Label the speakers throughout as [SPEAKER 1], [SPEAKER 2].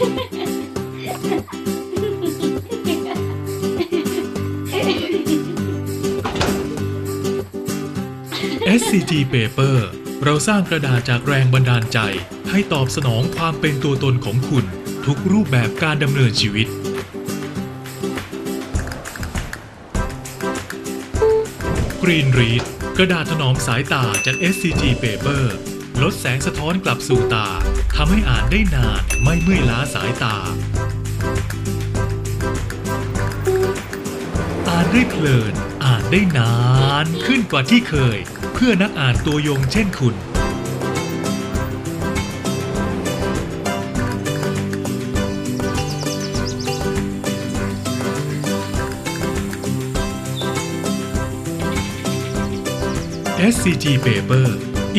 [SPEAKER 1] SCG Paper เราสร้างกระดาษจากแรงบันดาลใจ ให้ตอบสนองความเป็นตัวตนของคุณ ทุกรูปแบบการดำเนินชีวิต Green Read กระดาษถนอมสายตาจาก SCG Paper ลดแสงสะท้อนกลับสู่ตา ทำให้อ่านได้นานไม่เมื่อยล้าสายตา อ่านได้เพลิน อ่านได้นานขึ้นกว่าที่เคย เพื่อนักอ่านตัวยงเช่นคุณ SCG Paper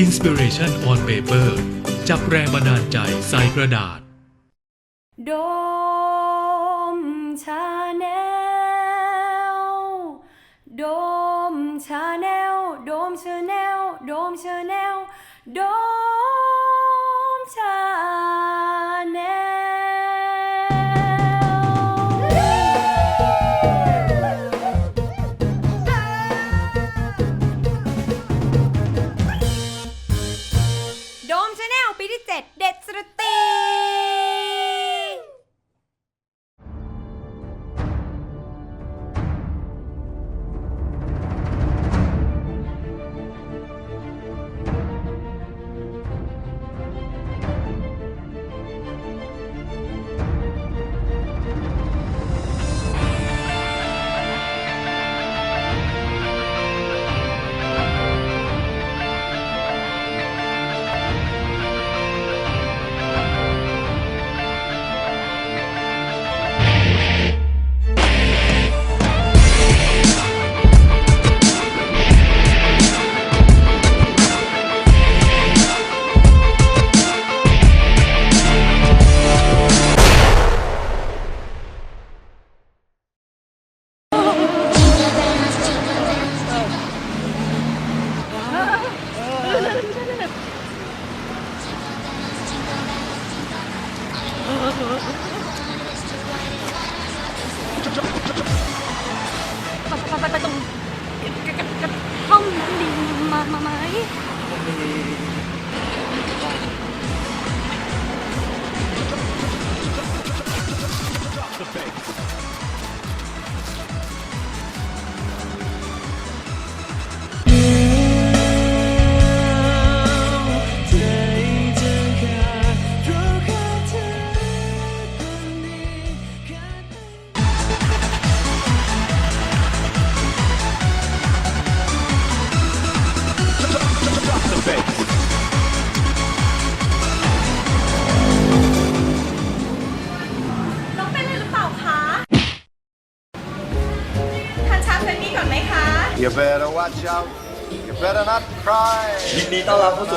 [SPEAKER 1] Inspiration on Paper จับแรงบันดาลใจใส่กระดาษ
[SPEAKER 2] โดมชาแนล โดมชาแนล โดมชาแนล โดมชาแนล โดม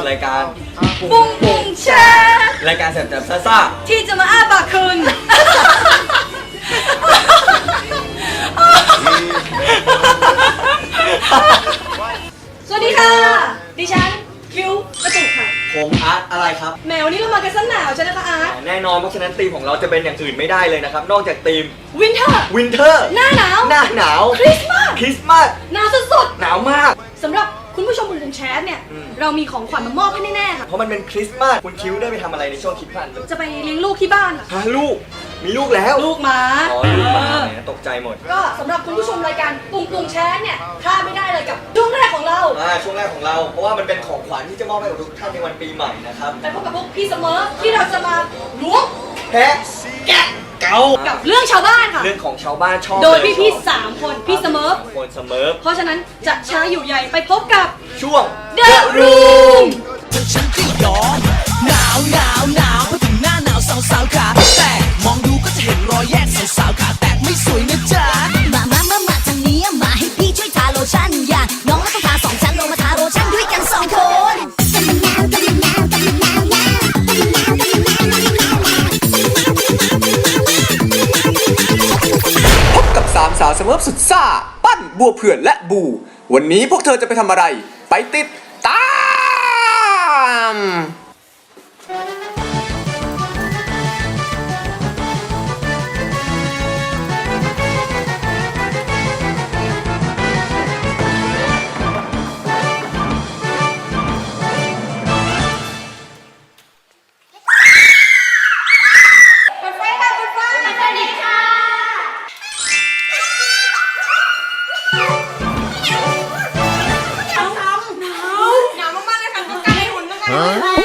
[SPEAKER 2] รั
[SPEAKER 3] บเข้าสู่รายการ
[SPEAKER 2] ปุ้งปุ้งแชร์
[SPEAKER 3] รายการแสบจับซ่าซ่า
[SPEAKER 2] ที่จะมาอ้าปากคืนสวัสดีค่ะ ดิฉันคิวกระตุกค่ะ
[SPEAKER 3] ผมอาร์ตอะไรครับ
[SPEAKER 2] แหมวันนี้เรามากันสันหนาวใช่ไหมคะอาร์ต
[SPEAKER 3] แน่นอนเพราะฉะนั้นธีมของเราจะเป็นอย่างอื่นไม่ได้เลยนะครับ นอกจากธีม
[SPEAKER 2] วินเทอร์
[SPEAKER 3] วินเทอร์
[SPEAKER 2] หน้าหนาว
[SPEAKER 3] หน้าหนาว
[SPEAKER 2] คริสต์มาส
[SPEAKER 3] คริสต์มาส
[SPEAKER 2] หนาวสุด
[SPEAKER 3] หนาวมาก
[SPEAKER 2] ๆสำหรับ คุณผู้ชมบุญแชทเนี่ย
[SPEAKER 3] อืม
[SPEAKER 2] เรามีของขวัญมามอบให้แน่ๆค่ะ
[SPEAKER 3] เพราะมันเป็นคริสต์มาสคุณคิวได้ไปทำอะไรในช่วงคริสต์มาสเลย
[SPEAKER 2] จะไปเลี้ยงลูกที่บ้านค่ะ
[SPEAKER 3] ฮะลูก มีลูกแล้ว
[SPEAKER 2] ลูกหมา
[SPEAKER 3] อ๋อลูกมา
[SPEAKER 2] เออ
[SPEAKER 3] ไหนนะตกใจหมด
[SPEAKER 2] ก็สำหรับคุณผู้ชมรายการปุงปุงแชทเนี่ยพลาดไม่ได้เลยกับช่วงแรกของเรา
[SPEAKER 3] อ่าช่วงแรกของเรา เพราะว่ามันเป็นของขวัญที่จะมอบให้กับทุกท่านในวันปีใหม่นะครับ
[SPEAKER 2] ไปพบกับพวกพี่เสมอที่เราจะมาล้วง
[SPEAKER 3] แพะแกะ เกา
[SPEAKER 2] กับเรื่องชาวบ้านค่ะ
[SPEAKER 3] เรื่องของชาวบ้านชอบ
[SPEAKER 2] โดย
[SPEAKER 3] เล
[SPEAKER 2] พี่
[SPEAKER 3] ช
[SPEAKER 2] ๆ
[SPEAKER 3] อบ
[SPEAKER 2] สามคนพี่เสมอ
[SPEAKER 3] คนเสมอ
[SPEAKER 2] เพราะฉะนั้นจะช้าอยู่ใหญ่ไปพบกับ
[SPEAKER 3] ช่วง
[SPEAKER 2] The Room
[SPEAKER 4] ฉันก็ยอมหนาวหนาวหนาวพอถึงหน้าหนาวสาวสาวๆขา
[SPEAKER 5] บัวเผื่อนและบู วันนี้พวกเธอจะไปทำอะไร ไปติดตาม
[SPEAKER 6] Huh?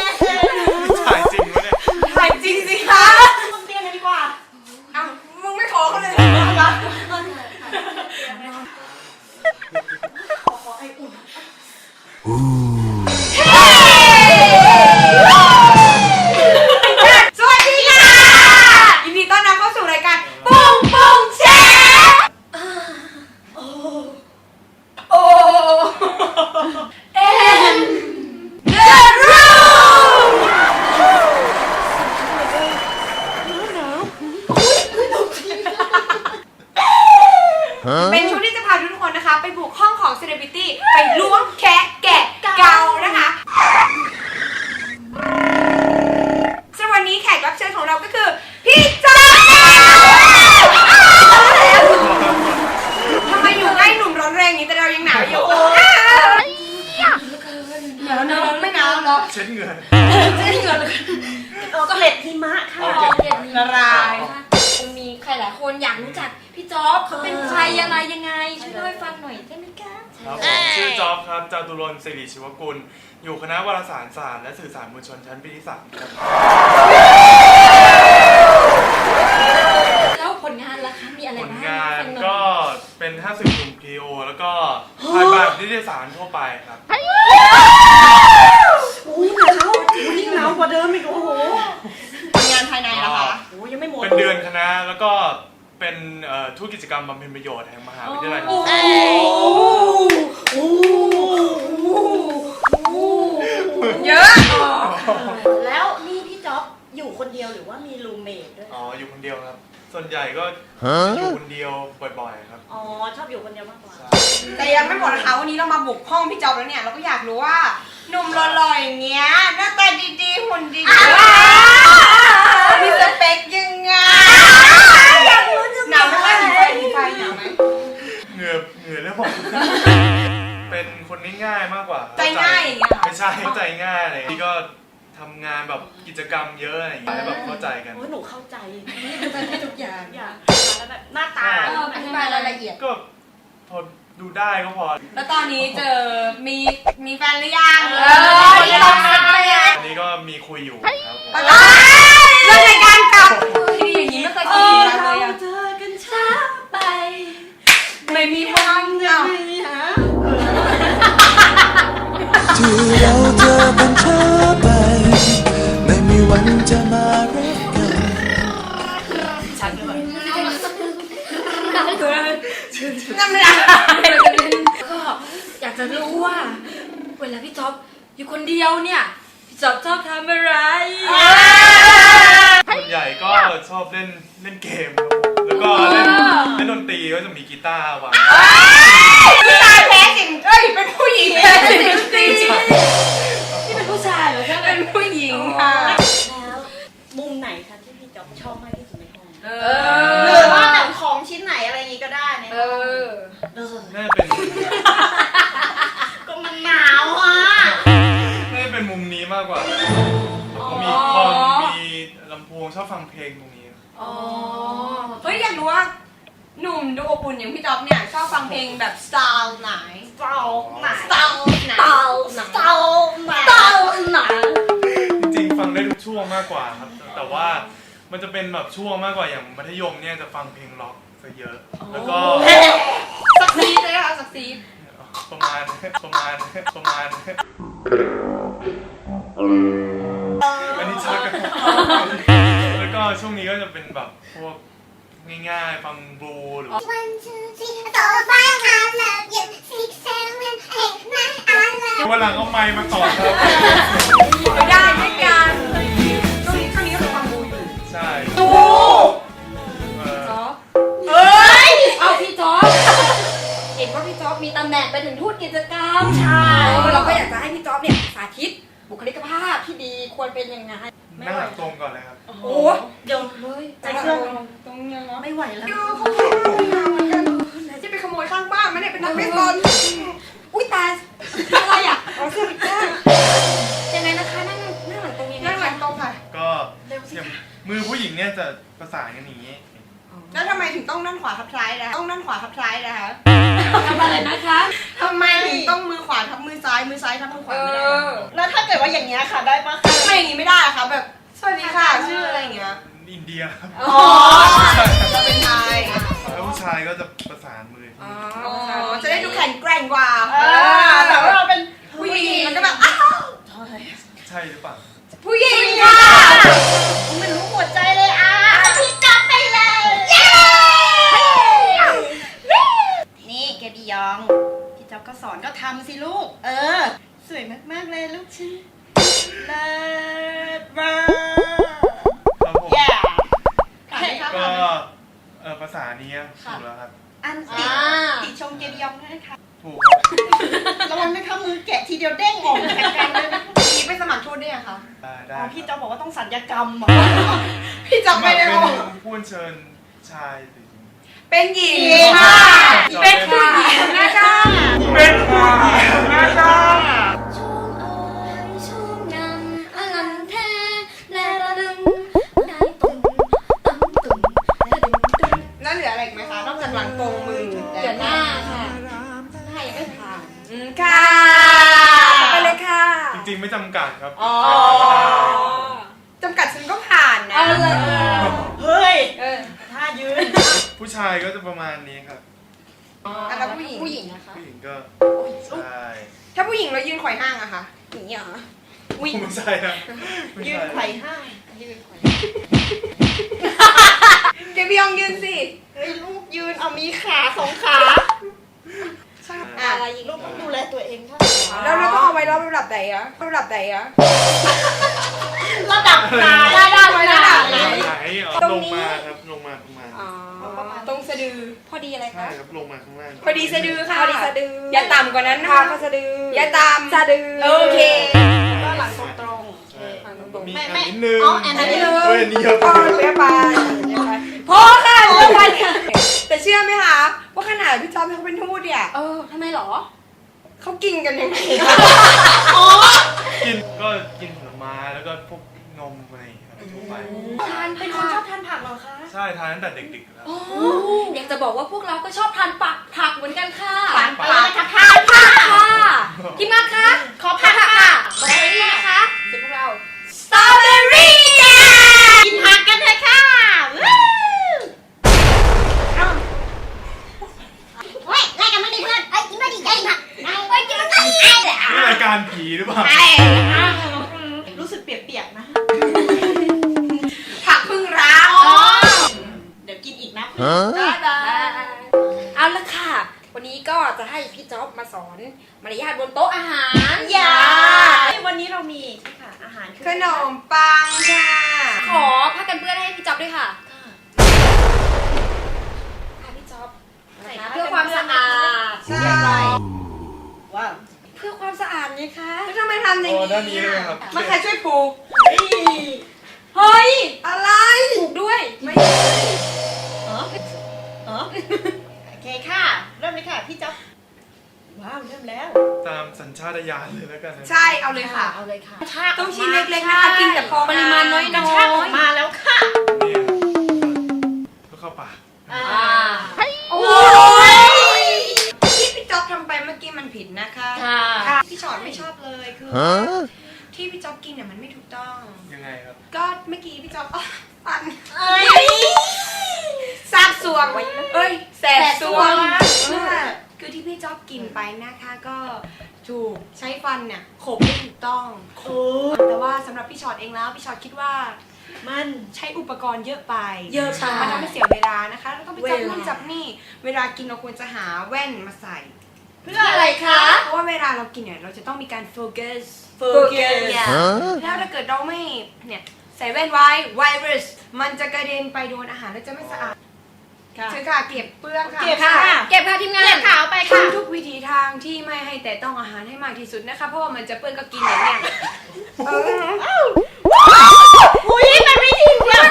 [SPEAKER 6] ย่างนี้แต่เรายังหนาวอยู่หนาวหนาวไม่หนาวหรอ
[SPEAKER 3] เช็ดเหงื่อ
[SPEAKER 7] ก็เล็ดหิมะค่ะ
[SPEAKER 3] โอเค
[SPEAKER 7] เล็ดหิมะ
[SPEAKER 6] ละลาย
[SPEAKER 7] มีใครหลายคนอยากรู้จักพี่จ๊อบเขาเป็นใครอะไรยังไงช่วยเล่าให้ฟังหน่อยได้ไหมคะ
[SPEAKER 8] ครับผมชื่อจ๊อบครับจาตุรนต์สิริชิวกุล อยู่คณะวารสารศาสตร์และสื่อสารมวลชนชั้นปีที่สามครับ
[SPEAKER 7] แล้วผลงานล่ะคะมีอะไร
[SPEAKER 8] ผล
[SPEAKER 7] บ้าง
[SPEAKER 8] งาน
[SPEAKER 7] ฟัหอย
[SPEAKER 8] ก็เป็น 50กลุ่ม พีโอ แล้วก็ถ่ายแบบนิตยสารทั่วไปครับ
[SPEAKER 7] อุ้ยหนาวยิ่งหนาวกว่าเดิมอีกโอ้โห
[SPEAKER 6] ทำงานภายในเหรอคะ
[SPEAKER 7] โอ้ยยังไม่หมด
[SPEAKER 8] เป็นเดือนคณะแล้วก็เป็นเอ่อทุกกิจกรรมบำเพ็ญประโยชน์แห่งมหาวิทยาลัย
[SPEAKER 7] โอ้โหโอ้โห
[SPEAKER 6] เยอะ
[SPEAKER 7] แล้วนี่พี่จ๊ อบอยู่คนเดียวหรือว่ามีรูมเมทด้วย
[SPEAKER 8] อ๋ออยู่คนเดียวครับ ส่วนใหญ่ก็อยู่คนเดียวบ่อยๆครับ
[SPEAKER 7] อ๋อชอบอยู่คนเดียวมากกว่า
[SPEAKER 6] แต่ยังไม่หมดนะคะวันนี้เรามาบุกห้องพี่จอบแล้วเนี่ยเราก็อยากรู้ว่าหนุ่มหล่อๆอย่างเงี้ยหน้าตาดีๆหุ่นดีๆมีสเปคยังไงอยากรู้จังหนาวไหมคะมีไฟมีไฟหนาวไหม
[SPEAKER 8] เหงื่อเหงื่อเรื่องของเป็นคนง่ายๆมากกว่า
[SPEAKER 6] ใจง่ายอย่างเงี้ยเหรอ
[SPEAKER 8] ไม่ใช่เข้าใจง่ายอะไรอย่างเงี้ยนี่ก็ ทำงานแบบกิจกรรมเยอะอะไรอย่างเงี้ยให้แบบเข้าใจกัน
[SPEAKER 7] โอ้ยหนูเข้าใจเข้าใจให้ทุกอย่างอยากแล้วแบบหน้าตา
[SPEAKER 8] ใช่
[SPEAKER 7] เอออธิบายรายละเอียด
[SPEAKER 8] ก็พอดูได้ก็พอ
[SPEAKER 6] แล้วตอนนี้เจอมีมีแฟนหรือยัง
[SPEAKER 7] เออ
[SPEAKER 6] คนละคนไปยัง
[SPEAKER 8] อันนี้ก็มีคุยอยู่ครับผม
[SPEAKER 6] เรื่องรายการเก่าที่อย่างนี้ไม่เคยคุยกันเลยอะ
[SPEAKER 7] เจอกันช้าไป
[SPEAKER 6] ไม่มีทางเนาะ
[SPEAKER 4] ที่เราเจอกันช้าไปไม่มี วันจะมารักกัน
[SPEAKER 6] นั่นไม่ได้
[SPEAKER 7] ก็อยากจะรู้ว่า เวลาพี่จ๊อบอยู่คนเดียวเนี่ย พี่จ๊อบชอบทำอะไร
[SPEAKER 8] ส่วนใหญ่ก็ชอบเล่นเล่นเกมครับแล้วก็เล่นเล่นดนตรีก็จะมีกีตาร์วาง
[SPEAKER 6] ผู้ชายแพ้สิ่งเอ้ยเป็นผู้หญิงแพ้จริง
[SPEAKER 7] นี่เป็น ผู้ชายเหรอใช่ไหม
[SPEAKER 6] เป็นผู้หญิงค่ะ
[SPEAKER 7] แล้วมุมไหนคะที่พี่จ๊อบชอบมากที่สุดในห้อง
[SPEAKER 6] เอ
[SPEAKER 7] หรือว่าแบบของชิ้นไหนอะไรอย่างงี้ก็ได้ใน
[SPEAKER 6] เอ
[SPEAKER 7] ห้อง
[SPEAKER 6] อ
[SPEAKER 8] น่าจะเป็น
[SPEAKER 7] ก็มันหนาวอะ
[SPEAKER 8] น่าจะเป็นมุมนี้มากกว่ามีคอมมีลำโพงชอบฟังเพลงตรงนี้
[SPEAKER 6] อ๋อ เฮ้ยอยากรู้ว่าหนุ่มดูอบอุ่นอย่างพี่จ๊อบเนี่ยชอบฟังเพลงแบบสไตล์ไหน
[SPEAKER 7] เตาไหน
[SPEAKER 6] สไตล์ไหน
[SPEAKER 7] เตาไหนเตาไหนเตา
[SPEAKER 8] วงมากกว่าครับ แต่ว่ามันจะเป็นแบบช่วงมากกว่าอย่างมัธยมเนี่ยจะฟังเพลงล็อกซะเยอะ แล้วก็
[SPEAKER 6] สักซีดเลยค่ะสักซีด
[SPEAKER 8] ประมาณประมาณประมาณอันนี้ชักกันแล้วก็ช่วงนี้ก็จะเป็นแบบพวกง่ายๆฟังบลูหรือ
[SPEAKER 9] One, two, three, four, five, I love you. Six, seven, eight, nine, I love you.
[SPEAKER 8] วันหลังเอาไมค์มาต่อครับ
[SPEAKER 6] ไปได้ด้วยกัน
[SPEAKER 8] ใช่
[SPEAKER 6] โอ้
[SPEAKER 8] เออ
[SPEAKER 6] จ๊อบเฮ้ย
[SPEAKER 7] เอาพี่จ๊อบเห็นว่าพี่จ๊อบมีตำแหน่งไปถึงทูตกิจกรรมใช่
[SPEAKER 6] เราก็อยากจะให้พี่จ๊อบเนี่ยสาธิต
[SPEAKER 7] บุคลิกภาพที่ดีควรเป็นยังไง
[SPEAKER 8] นั่งหลังตรงก่อนเลยครับ
[SPEAKER 7] โอ้โหเดี๋ยวเลยใจเครื่อง
[SPEAKER 6] ตรงนี้เนาะ
[SPEAKER 7] ไม่ไหวแล้ว
[SPEAKER 6] ดูเขาขโมยงานเหมือนกันไหนจะไปขโมยข้างบ้านไม่ได้เป็นนักเบสบอลอุ้ยตายอะไรอะเอาขึ้นอีกแล้ว
[SPEAKER 7] ยังไงนะคะนั่งนั่งหลังตรงนี้
[SPEAKER 6] นั่งหลังตรงค่ะ
[SPEAKER 8] ก็อย่าง มือผู้หญิงเนี่ยจะประสานกันอย่างนี้
[SPEAKER 6] แล้วทำไมถึงต้องนั่นขวาทับซ้ายนะคะต้องนั่นขวาทับซ้ายนะคะ
[SPEAKER 7] ทำอะไรนะคะ
[SPEAKER 6] ทำไมถึงต้องมือขวาทับมือซ้ายมือซ้ายทับมือขวาไม่ได้
[SPEAKER 7] แล้วถ้าเกิดว่าอย่างเงี้ยค่ะได้ปะ
[SPEAKER 6] ทำไมอย่างนี้ไม่ได้อะคะแบบสวัสดีค่ะชื่ออะไรอย่างเงี้ย
[SPEAKER 8] อินเดียครับ
[SPEAKER 6] อ๋อเราเป็นไทย
[SPEAKER 8] แล้วผู้ชายก็จะประสานมือ
[SPEAKER 6] อ๋อจะได้ดูแข็งแกร่งกว่า
[SPEAKER 7] แต่ว่าเราเป็น
[SPEAKER 6] ผู้หญิงมันก็แบบอ้าว
[SPEAKER 8] ใช่หรือเปล่า
[SPEAKER 6] ผู้หญิงค่ะ
[SPEAKER 7] มันรู้หัวใจเลยอะ
[SPEAKER 9] พี่จ๊อบไปเลย เย้
[SPEAKER 7] นี่แกบียอง พี่จ๊อบก็สอนก็ทำสิลูก เออ สวยมาก ๆ เลยลูกชิ้นเลิศมาก
[SPEAKER 8] ครับผม
[SPEAKER 7] แย่
[SPEAKER 8] ก็เออภาษานี้ถูกแล้วครับ
[SPEAKER 7] อันติ
[SPEAKER 6] อ่า
[SPEAKER 7] ติชมเกบียองด้วยค่ะ
[SPEAKER 8] ถูกครับ
[SPEAKER 7] ระวังนะคะมือแกะทีเดียวเด้งออกจากกันเลยนะ
[SPEAKER 6] มี ไปสมัครทูตด้วยอะคะ
[SPEAKER 8] ได้ได้
[SPEAKER 7] อ๋อพี่
[SPEAKER 8] ค
[SPEAKER 7] จ๊อ
[SPEAKER 8] รั
[SPEAKER 7] บบบอกว่าต้องสัญญกรรมเหรอ
[SPEAKER 6] พี่จ๊อบไม่ได้
[SPEAKER 8] เป็
[SPEAKER 6] บอก
[SPEAKER 8] นผู้เชิญชายหรือหญิง
[SPEAKER 6] เป็นหญิง
[SPEAKER 7] หญิง
[SPEAKER 6] ค่ะ
[SPEAKER 7] ค่ะ
[SPEAKER 6] เป็นผู้หญิงนะคะ
[SPEAKER 8] เป็นผู้หญิงนะคะ
[SPEAKER 9] ชมเอ่ยชมงามอลันแท้และระลึงได้ตุ่มตั้มตุ่มและดึงตุ่ม
[SPEAKER 6] แล้วเหลืออะไรอีกไหมคะ นอกจากหลังตรงมือ
[SPEAKER 9] เดี๋ยวหน้าค่ะหน้ายังไม่ผ่าน
[SPEAKER 6] อืมค่ะไปเลยค่ะ
[SPEAKER 8] จ ริงๆไม่จำกัดครับ
[SPEAKER 6] อ๋อ
[SPEAKER 8] ใครก็ได้
[SPEAKER 6] จำกัดฉันก็ผ่านนะ
[SPEAKER 9] เอาเลย
[SPEAKER 7] เฮ้ย
[SPEAKER 6] เออ
[SPEAKER 7] ท่ายืน
[SPEAKER 8] ผู้ชายก็จะประมาณนี้ครับ
[SPEAKER 6] อันนั้นผู้หญิง
[SPEAKER 9] ผู้หญิงนะคะ
[SPEAKER 8] ผู้หญิงก็ใช่
[SPEAKER 6] ถ้าผู้หญิงเรายืนไขว่ห้างอะคะ
[SPEAKER 9] อย่างนี้เหรอ
[SPEAKER 6] วิ่ง
[SPEAKER 8] ไม่ใช่นะไม่
[SPEAKER 7] ยืน
[SPEAKER 8] ใช่
[SPEAKER 7] ไขว่ห้าง
[SPEAKER 6] เกบยองยืนสิ
[SPEAKER 7] เฮ้ยลูกยืนเอามีขาสองขา
[SPEAKER 6] อะ
[SPEAKER 9] อะไรอีก
[SPEAKER 7] ลูกต้องดูแลตัวเองค่ะ
[SPEAKER 6] แล้วเราต้องเอาไว้รอบระดับไหนอะระดับไหนอะ
[SPEAKER 7] ระดับไหน
[SPEAKER 9] ระดับ
[SPEAKER 6] ไว้
[SPEAKER 9] ไหน
[SPEAKER 6] ระดับไหน
[SPEAKER 8] ไหนเอา
[SPEAKER 6] ตรง
[SPEAKER 8] ลง
[SPEAKER 6] นี้
[SPEAKER 8] มาครับลงมาประมาณ
[SPEAKER 6] อ๋อตรงสะดือ
[SPEAKER 9] พอดีอะไร
[SPEAKER 8] ใช่
[SPEAKER 9] คะ
[SPEAKER 8] ครับลงมาข้างล่าง
[SPEAKER 6] พอดีสะดือค่ะ
[SPEAKER 9] พอดีสะดือ
[SPEAKER 6] อย่าต่ำกว่านั้นนะคะพอสะดืออย่าต่ำสะดือโอเค
[SPEAKER 7] ก็หลังตรง
[SPEAKER 8] ใช่
[SPEAKER 7] ๆ
[SPEAKER 8] มี
[SPEAKER 7] ไม่
[SPEAKER 8] อัน
[SPEAKER 7] ไม่
[SPEAKER 8] นิดนึง
[SPEAKER 7] อ๋ออันนั้น
[SPEAKER 8] เฮ้ยอันนี้เยอะไป
[SPEAKER 6] พอเรียบไปพอค่ะเรียบไปค่ะแต่เชื่อไหมคะว่าขนาดพี่จอมเขาเป็นทูตเนี่ย
[SPEAKER 9] เออทำไมหรอ
[SPEAKER 6] เขากินกันยังไง
[SPEAKER 8] กินก็กินผลไม้แล้วก็พวกนมอะไรอย่างเงี้ยครับทั่วไป
[SPEAKER 7] ทานเป็นคนชอบทานผักเหรอคะ
[SPEAKER 8] ใช่ทานตั้งแต่เด็กๆแล้ว
[SPEAKER 9] โอ้อยากจะบอกว่าพวกเราก็ชอบทานปักผักเหมือนกันค่ะ
[SPEAKER 7] ทานผักนะคะทานผั
[SPEAKER 9] ผั
[SPEAKER 7] ก
[SPEAKER 9] กค่ะพี่มากคะ
[SPEAKER 7] ขอผักค่ะ
[SPEAKER 9] บอกเลยนะคะเดี๋ยวพวกเรา
[SPEAKER 7] สตรอเบอรี่จ้ากินผักกันเถอะค่ะวู้เฮ้ยไล่กันมาดิเพื่ อนเฮ้ยกินมาดิใจผักนายเฮ้ยกินมาดิ
[SPEAKER 8] นี่รายการผีหรือเปล่า
[SPEAKER 7] รู้สึกเปียกๆนะ
[SPEAKER 6] ผักพึ่งร้าว
[SPEAKER 7] เดี๋ยวกินอีกนะ
[SPEAKER 9] ได้ได้
[SPEAKER 6] เอาละค่ะ วันนี้ก็จะให้พี่จ๊อบมาสอนมารยาทบนโต๊ะอาหาร
[SPEAKER 7] อย่าวันนี้เรามีนี่ค่ะอาหารคือ
[SPEAKER 6] ขนมปังค่ะ
[SPEAKER 9] ขอผ้ากันเปื้อนให้พี่จ๊อบด้วยค่ะค่ะพี่จ๊อบนะคะเพื่อความสะอาด
[SPEAKER 6] ใช่
[SPEAKER 7] ว้าว
[SPEAKER 9] เพื่อความสะอาดไงคะ
[SPEAKER 6] แล้วทำไมทำอย่าง
[SPEAKER 8] โอ้
[SPEAKER 6] นี้
[SPEAKER 8] ด้านนี้เลยครับ
[SPEAKER 6] มาใครช่วยปลูก
[SPEAKER 9] เฮ้ย
[SPEAKER 6] อะไร
[SPEAKER 9] ถูกด้วย
[SPEAKER 6] ไม่
[SPEAKER 7] เออเออโอเคค่ะ เริ่มเลยค่ะพี่จ๊อบว้าว เริ่มแล้ว
[SPEAKER 8] ตามสัญชาตญาณเลยแล้วกันนะ
[SPEAKER 6] ใช่เอาเลยค่ะ
[SPEAKER 9] เอาเลยค่ะ
[SPEAKER 6] ต้องชิ้นเล็กๆนะคะกินแต่พอ
[SPEAKER 9] ปริมาณน้อย
[SPEAKER 7] กระชากออกมาแล้วค่ะ
[SPEAKER 8] นี่ก็เข้าปาก
[SPEAKER 9] อ่า
[SPEAKER 6] โอ้ยที่พี่ จ๊อบทำไปเมื่อกี้มันผิดนะคะ
[SPEAKER 9] ค่ะ
[SPEAKER 6] ค่ะพี่ชอดไม่ชอบเลยคือที่พี่จ๊อบกินเนี่ยมันไม่ถูกต้อง
[SPEAKER 8] ยังไงครับ
[SPEAKER 6] ก็เมื่อกี้พี่จ๊อบอ๋อฟัน
[SPEAKER 7] เอ้ย
[SPEAKER 6] ซาบสวงเอ้ยแสบสวง
[SPEAKER 7] แสบสวง
[SPEAKER 6] เออคือที่พี่จ๊อบกินไปนะคะก็ถูกใช้ฟันเนี่ยขบไม่ถูกต้อง
[SPEAKER 7] โอ้
[SPEAKER 6] แต่ว่าสำหรับพี่ชอตเองแล้วพี่ชอตคิดว่า
[SPEAKER 7] มัน
[SPEAKER 6] ใช้อุปกรณ์เยอะไป
[SPEAKER 7] เยอะไป
[SPEAKER 6] มันทำให้เสียเวลานะคะ แล้วก็ไปจับ
[SPEAKER 7] เวลา
[SPEAKER 6] นู่นจับนี่ เวลากินเราควรจะหาแว่นมาใส่
[SPEAKER 7] เพื่ออะไรคะ
[SPEAKER 6] เพราะว่าเวลาเรากินเนี่ยเราจะต้องมีการโฟกัส
[SPEAKER 7] Focus
[SPEAKER 6] แล้วถ้าเกิดเราไม่เนี่ยใส่แว่นไว้ไวรัสมันจะกระเด็นไปโดนอาหารแล้วจะไม่สะอาด
[SPEAKER 7] ค่ะ
[SPEAKER 6] เชิญค่ะเก็บเปลือกค่ะ
[SPEAKER 7] เก็บค่ะ
[SPEAKER 9] เก็บค่ะทีมงาน
[SPEAKER 7] เก็บขาวไป
[SPEAKER 6] ท
[SPEAKER 7] ค่ะำ
[SPEAKER 6] ทุกวิธีทางที่ไม่ให้แต่ต้องอาหารให้มากที่สุดนะคะ เพราะว่ามันจะเปื้อนก็กินอย่างเนี้ยเอุ้
[SPEAKER 7] ยมันไม่ถึงแล้ว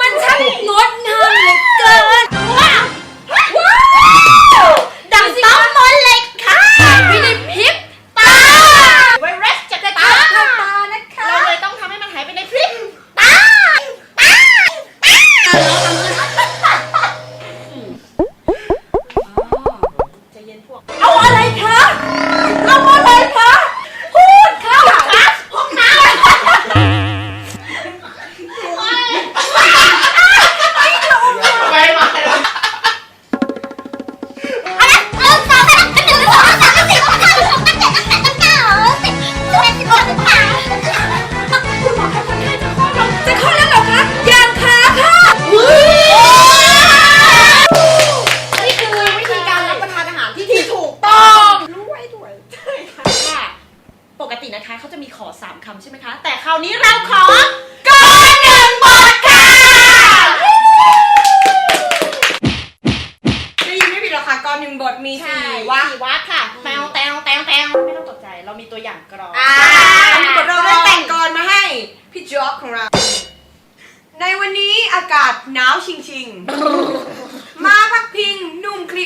[SPEAKER 9] มันช่างงดงามเหลือเกิน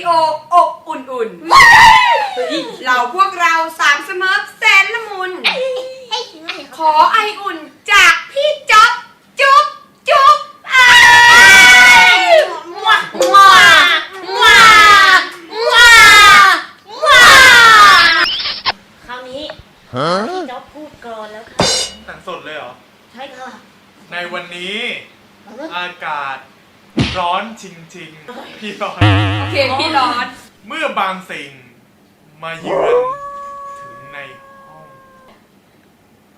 [SPEAKER 6] โออบอุ่นๆเราพวกเราสามเสมอแสนละมุน ขอไออุ่นจากพี่จ๊อบจุ๊บจุ๊บอ้ายว้าว้าว้าว้าว้า
[SPEAKER 7] คราวนี้พี่จ๊อบพูดกรอนแล้วค่ะ
[SPEAKER 8] หนังสดเลยเหรอ
[SPEAKER 7] ใช่ค่ะ
[SPEAKER 8] ในวันนี้ อากาศร้อนจริงๆ พี่ร้อน
[SPEAKER 6] โอเคพี่ร้อน
[SPEAKER 8] เมื่อบางสิ่งมาเยือนถึงในห้อง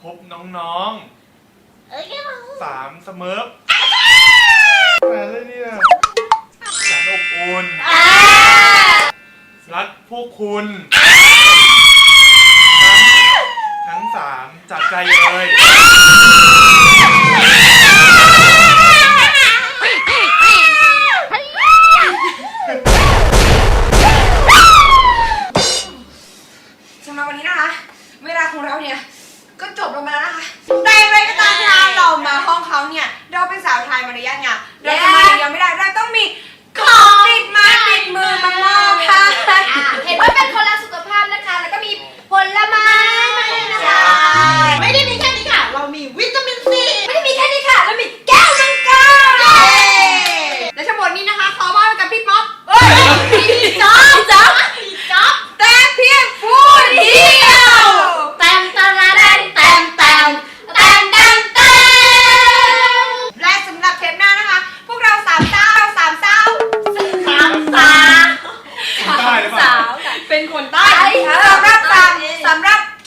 [SPEAKER 8] พบน้อง
[SPEAKER 7] เอ้ยแกมา
[SPEAKER 8] ๆสามเสมอแต่เลยเนี่ยแสนอบอุ่นรักพวกคุณทั้งทั้งสามจากใจเลย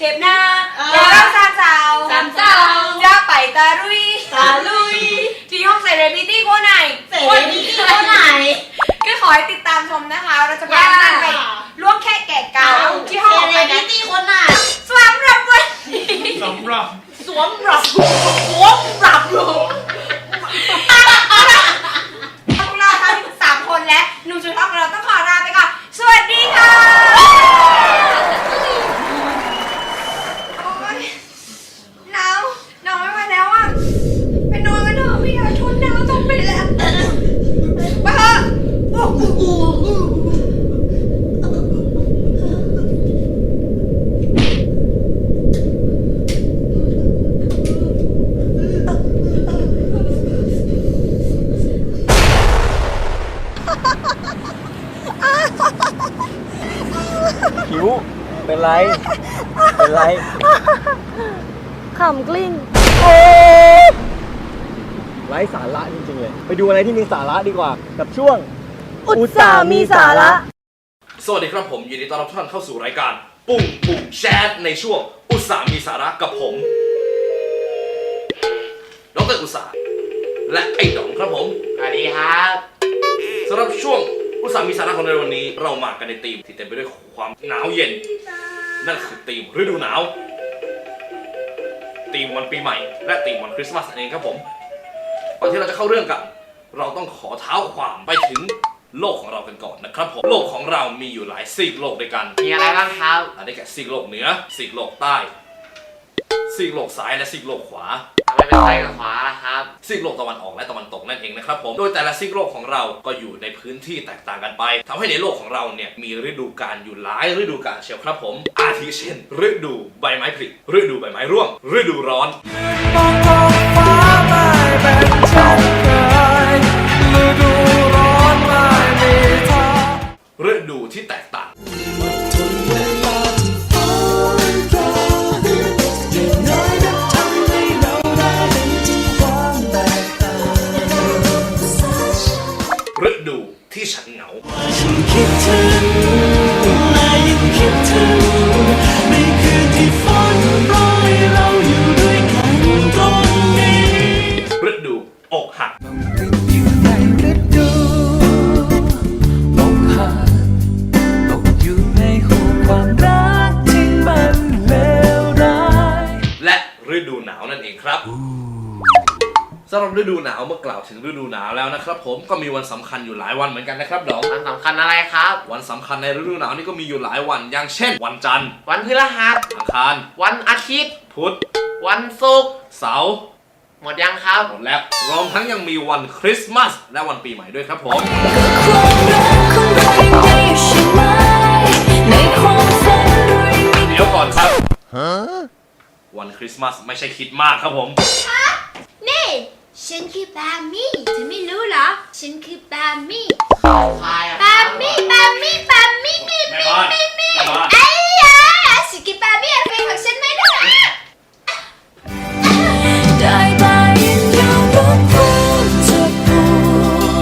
[SPEAKER 8] ำ
[SPEAKER 6] หรับเท
[SPEAKER 9] ปหน้า
[SPEAKER 6] เอ
[SPEAKER 9] อ
[SPEAKER 6] พวกเราสามสาว สามสาว จะไปตะลุย
[SPEAKER 7] ตาลุย
[SPEAKER 6] ที่ห้องเซเลบริตี้คนไหน
[SPEAKER 7] เสรีที่คนไหน
[SPEAKER 6] ก็ขอให้ติดตามชมนะคะ เราจะพาท่านไปร่วมแค่แก่เกาที่ห้อง
[SPEAKER 7] เซ
[SPEAKER 6] ไป
[SPEAKER 7] เลบริ
[SPEAKER 6] นะ
[SPEAKER 7] ตี้คนไหน
[SPEAKER 6] สำหรับวันนี้
[SPEAKER 8] สำหรับ
[SPEAKER 7] สวมปรับสวมปรับลูก
[SPEAKER 6] พวกเราทั้งสามคนและหนุ่มชุดทองของเราต้องขอลาไปก่อน สวัสดีค่ะโอ๊ยหนาวหนาวไม่ไหวแล้วอะ ไปนอนกันเถอะไม่อยากทนหนาวต้องไปแล้วไปเถอะโอ้โห
[SPEAKER 3] ผิวเป็นไร เป็นไร
[SPEAKER 10] ขำกลิ้ง
[SPEAKER 3] ไร้สาระจริงๆเลย ไปดูอะไรที่มีสาระดีกว่า กับช่วง
[SPEAKER 10] อุตส่าห์มีสาระ
[SPEAKER 11] สวัสดีครับผมยินดีต้อนรับทุกท่านเข้าสู่รายการ ปุ่งปุ่งแชทในช่วงอุตสาห์มีสาระกับผมดรอุตสาห์และไอ้ดองครับผม สวัสดีครับสำหรับช่วง อุตสาห์มีสาระของในวันนี้เรามากันในธีมที่เต็มไปด้วยความหนาวเย็น นั่นคือธีมฤดูหนาวธีมวันปีใหม่ และธีมวันคริสต์มาสนั่นเองครับผมก่อนที่เราจะเข้าเรื่องกัน เราต้องขอเท้าความไปถึงโลกของเรากันก่อนนะครับผมโลกของเรามีอยู่หลายซีกโลกด้วยกันมีอะไรบ้างครับอันนี้แก่ซีกโลกเหนือซีกโลกใต้ซีกโลกซ้ายและซีกโลกขวาทำ ไมเป็นซ้ายกับขวาล่ะครับ ซีกโลกตะวันออกและตะวันตกนั่นเองนะครับผม โดยแต่ละซีกโลกของเราก็อยู่ในพื้นที่แตกต่างกันไปทำให้ในโลกของเราเนี่ยมีฤดูกาลอยู่หลายฤดูกาลเชียวครับผม อาทิเช่น ฤดูใบไม้ผลิฤดูใบไม้ร่วง ฤดูร้อนฤดูที่แตกต่างฤ คิดถึงและยิ่งคิดถึงในคืนที่ สำหรับฤดูหนาวเมื่อกล่าวถึงฤดูหนาวแล้วนะครับ ผมก็มีวันสำคัญอยู่หลายวันเหมือนกันนะครับดองวันสำคัญอะไรครับ วันสำคัญในฤดูหนาวนี่ก็มีอยู่หลายวัน อย่างเช่น วันจันทร์วันพฤหัส อังคารวันอาทิตย์ พุธวันศุกร์เสาร์หมดยังครับ หมดแล้วรวมทั้งยังมีวันคริสต์มาสและวันปีใหม่ด้วยครับผมเดี๋ยวก่อนครับ วันคริสต์มาสไม่ใช่คิดมากครับผม
[SPEAKER 9] นี่ ฉันคือบามี่เธอไม่รู้เหรอ ฉันคือบามี่
[SPEAKER 11] ใครอะ
[SPEAKER 9] บามี่บามี่บามี่มี่
[SPEAKER 11] แม่
[SPEAKER 9] มี่
[SPEAKER 11] บ้าน
[SPEAKER 9] มี่มี่
[SPEAKER 11] แม่บ้าน
[SPEAKER 9] ไอ้ยาฉันคือบามี่เพลงของฉันไม่ได้เหรอ
[SPEAKER 6] ได้แต่ยินยอมรับความเจ็บปว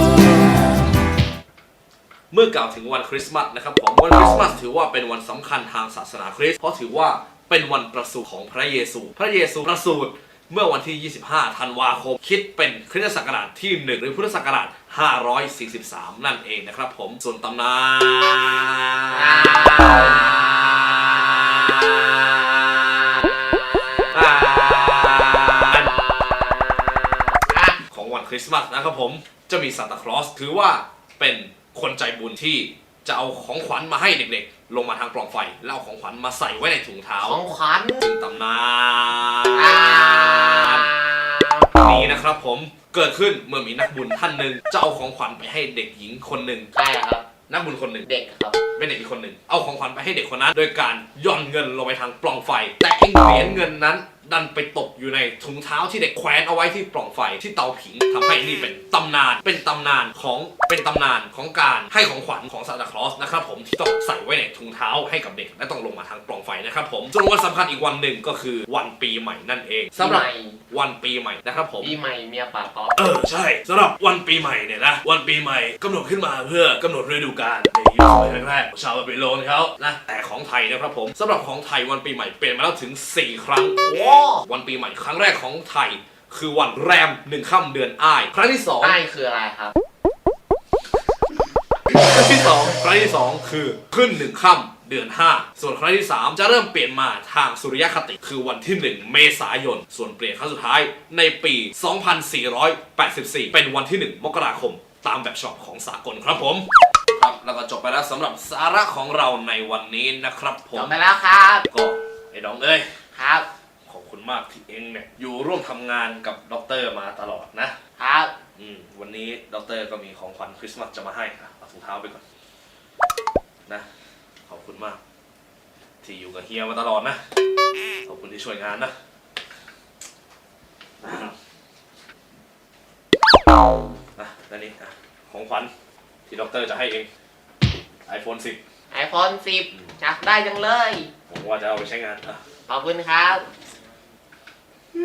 [SPEAKER 6] ด
[SPEAKER 11] เมื่อกล่าวถึงวันคริสต์มาสนะครับผมวันคริสต์มาสถือว่าเป็นวันสำคัญทางศาสนาคริสต์เพราะถือว่าเป็นวันประสูติของพระเยซู พระเยซูประสูติ เมื่อวันที่ 25 ธันวาคม คิดเป็นคริสตศักราชที่ 1 หรือพุทธศักราช 543 นั่นเองนะครับผม ส่วนตำนานของวันคริสต์มาสนะครับผม จะมีซานตาคลอส ถือว่าเป็นคนใจบุญที่จะเอาของขวัญมาให้เด็กๆ ลงมาทางปล่องไฟแล้วเอาของขวัญมาใส่ไว้ในถุงเท้าของขวัญซึ่งตำนานนี้นะครับผมเกิดขึ้นเมื่อมีนักบุญท่านหนึ่งจะเอาของขวัญไปให้เด็กหญิงคนหนึ่งใช่ครับ นักบุญคนหนึ่งเด็กครับเป็นเด็กอีกคนหนึ่งเอาของขวัญไปให้เด็กคนนั้น โดยการหย่อนเงินลงไปทางปล่องไฟ แต่ไอ้เหรียญเงินนั้น ดันไปตกอยู่ในถุงเท้าที่เด็กแขวนเอาไว้ที่ปล่องไฟที่เตาผิงทำให้นี่เป็นตำนาน เป็นตำนานของเป็นตำนานของการให้ของขวัญของซานตาคลอสนะครับผมที่ต้องใส่ไว้ในถุงเท้าให้กับเด็กและต้องลงมาทางปล่องไฟนะครับผมส่วนวันสำคัญอีกวันหนึ่งก็คือวันปีใหม่นั่นเองสำหรับวันปีใหม่นะครับผม
[SPEAKER 12] ปีใหม่เมียป่าตอบ
[SPEAKER 11] เออใช่สำหรับวันปีใหม่เนี่ยนะวันปีใหม่กำหนดขึ้นมาเพื่อกำหนดฤดูกาลในยุคสมัยแรกๆของชาวบาบิโลนเขานะแต่ของไทยนะครับผมสำหรับของไทยวันปีใหม่เปลี่ยนมาแล้วถึง 4 ครั้งวันปีใหม่ครั้งแรกของไทย คือวันแรมหนึ่งค่ำเดือนอ้าย ครั้งที่สอง
[SPEAKER 12] ใต้คืออะไรครับ
[SPEAKER 11] ครั้งที่สองครั้งที่สองคือขึ้นหนึ่งค่ำเดือน 5 ส่วนครั้งที่ 3 จะเริ่มเปลี่ยนมาทางสุริยคติ คือวันที่ 1 เมษายน ส่วนเปลี่ยนครั้งสุดท้ายในปี 2484 เป็นวันที่ 1 มกราคม ตามแบบฉบับของสากลครับผมครับแล้วก็จบไปแล้วสำหรับสาระของเราในวันนี้นะครับผม
[SPEAKER 12] จบไปแล้วครับ
[SPEAKER 11] ก็ไอ้ดองเอ้ย
[SPEAKER 12] ครับ
[SPEAKER 11] ขอบคุณ มากที่เองเนี่ยอยู่ร่วมทำงานกับด็อกเตอร์มาตลอดนะครับอืมวันนี้ด็อกเตอร์ก็มีของขวัญคริสต์มาสจะมาให้อะเอาถุงเท้าไปก่อนนะขอบคุณมาก ที่อยู่กับเฮียมาตลอดนะขอบคุณที่ช่วยงานนะนะและนี่อะของขวัญที่ด็อกเตอร์จะให้เอง iPhone 10
[SPEAKER 12] iPhone 10อยากได้จังเลย
[SPEAKER 11] ผมว่าจะเอาไปใช้งานอะ
[SPEAKER 12] ขอบคุณครับ
[SPEAKER 11] เอ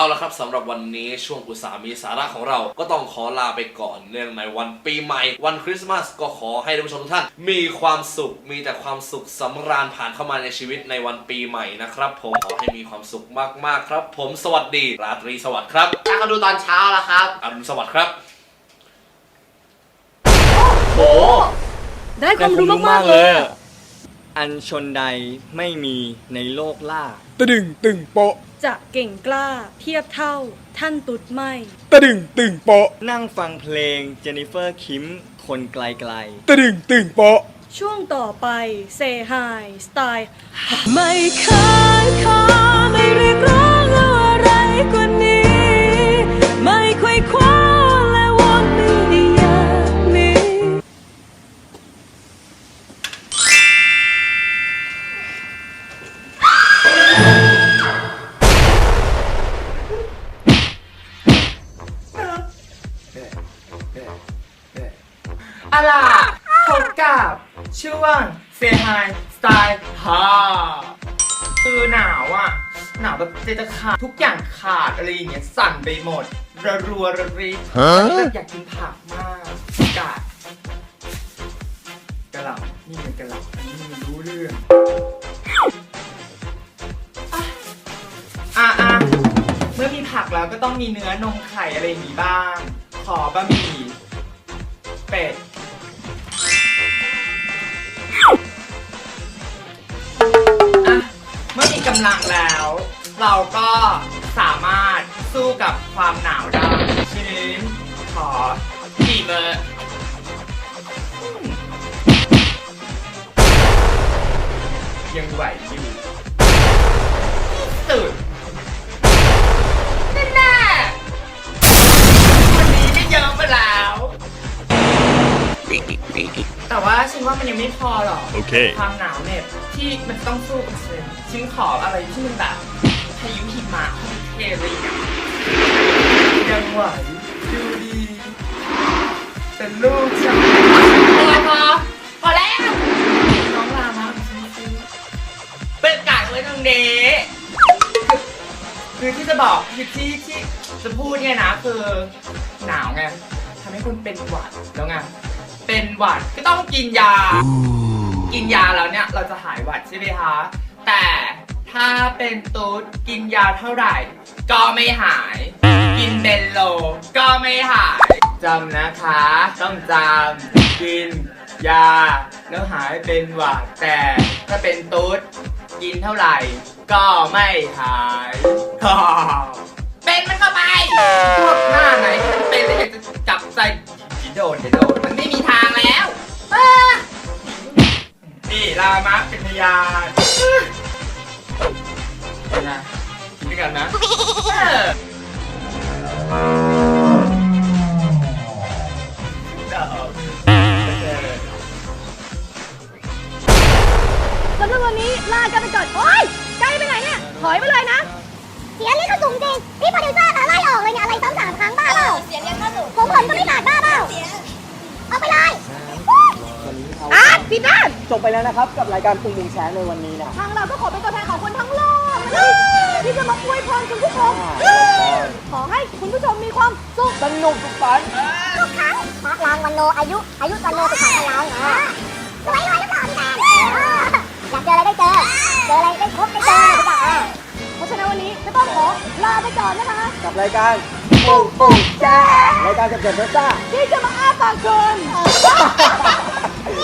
[SPEAKER 11] าละครับสำหรับวันนี้ช่วงอุตสาหมีสาระของเราก็ต้องขอลาไปก่อนเนื่องในวันปีใหม่ วันคริสต์มาสก็ขอให้ท่านผู้ชมทุกท่าน มีความสุขมีแต่ความสุขสำราญผ่านเข้ามาในชีวิตในวันปีใหม่นะครับ ผมขอให้มีความสุขมากๆครับ ผมสวัสดีราตรีสวัสดิ์ครับ
[SPEAKER 12] ถ้าเขาดูตอนเช้าแล้วครับ
[SPEAKER 11] อรุณสวัสดิ์ครับ
[SPEAKER 3] โห
[SPEAKER 10] ได้ความรู้มากๆเลย
[SPEAKER 3] อะอันชนใดไม่มีในโลกล่า
[SPEAKER 13] ตะดึงตึงโปะ
[SPEAKER 10] จะเก่งกล้าเทียบเท่าท่านตุดไม่
[SPEAKER 13] ตะดึงตึงโปะ
[SPEAKER 3] นั่งฟังเพลงเจนนิเฟอร์คิมคนไกล
[SPEAKER 13] ตะดึงตึงโปะ
[SPEAKER 10] ช่วงต่อไปเซฮายสไตล์
[SPEAKER 6] ไม่เคยขอไม่เรียกร้องเอาอะไรกว่า อะ
[SPEAKER 14] ล่ะพบกับช่วงเซฮายสไตล์ฮาคือหนาวอะ หนาวแบบใจจะขาดทุกอย่างขาดอะไรอย่างเงี้ยสั่นไปหมด ระรัวระริแบบอยากกินผักมากกาดกะหล่ำนี่มันกะหล่ำอันนี้มันรู้เรื่องอะอะเมื่อมีผักแล้วก็ต้องมีเนื้อนมไข่อะไรอย่างงี้บ้าง ขอบะหมี่เป็ด กำลังแล้ว เราก็สามารถสู้กับความหนาวได้ทีนี้ขอกี่เบอร์ยังไหวอยู่สุดแน่ๆวันนี้ไม่เยอะไปแล้ว แต่ว่าฉันว่ามันยังไม่พอหรอก
[SPEAKER 1] โอเค
[SPEAKER 14] ความหนาวเนี่ยที่มันต้องสู้กับฉัน ฉันขออะไรที่มันแบบพายุหิมะเทรียังไหวดูดี เป็นลูกฉันพอพอพอแล้ว น้องลามาเป็นกาดไว้ตรงนี้คือที่จะบอกคือที่ที่จะพูดเนี่ยนะคือหนาวไงทำให้คุณเป็นหวัดแล้วไงเป็นหวัดก็ต้องกินยา กินยาแล้วเนี่ยเราจะหายหวัดใช่ไหมคะ แต่ถ้าเป็นตุ๊ดกินยาเท่าไหร่ ก็ไม่หาย กินเบนโล ก็ไม่หายจำนะคะ ต้องจำกินยาแล้วหายเป็นหวัดแต่ถ้าเป็นตุ๊ดกินเท่าไหร่ ก็ไม่หายเป็นมันเข้าไปพวกหน้าไหนที่มันเป็นแล้วอยากจะจับใส่โดนเดี๋ยวโดนมันไม่มีทางแล้วเออ นี่ลามะเป็นพยานเป็นไงกินด้วยกันนะเออดอก
[SPEAKER 9] สำหรับวันนี้ลากันไปก่อน โอ๊ยใกล้ไปไหนเนี่ย ถอยไปเลยนะ เสียเรียกเขาสูงจริง พี่โปรดิวเซอร์ค่ะไล่ออกเลยเนี่ย อะไรซ้ำสามครั้งบ้าเปล่าเสียเรียกเขาสูงผมผมก็ไม่บาดบ้าเปล่าเอาไปเลย อะปิดหน้า
[SPEAKER 3] จบไปแล้วนะครับกับรายการปุงมุงแชร์ในวันนี้นะ
[SPEAKER 9] ทางเราก็ขอเป็นตัวแทนของคนทั้งโลกที่จะมาอวยพรคุณผู้ชมขอให้คุณผู้ชมมีความสุข
[SPEAKER 3] สนุกสุขสันต์
[SPEAKER 9] ทุกครั้งมาร์กลางวันโนอายุอายุวันโนสุขภาพเรารวยรวยแล้วก่อนแทนอยากเจออะไรได้เจอ เจออะไรได้พบได้เจอทุกอย่างเพราะฉะนั้นวันนี้ก็ต้องขอลาไปก่อนนะคะ
[SPEAKER 3] กับรายการปุงปุงแชร์รายการเจ็บๆซ่า
[SPEAKER 9] ที่จะมาอ้าปากเกิน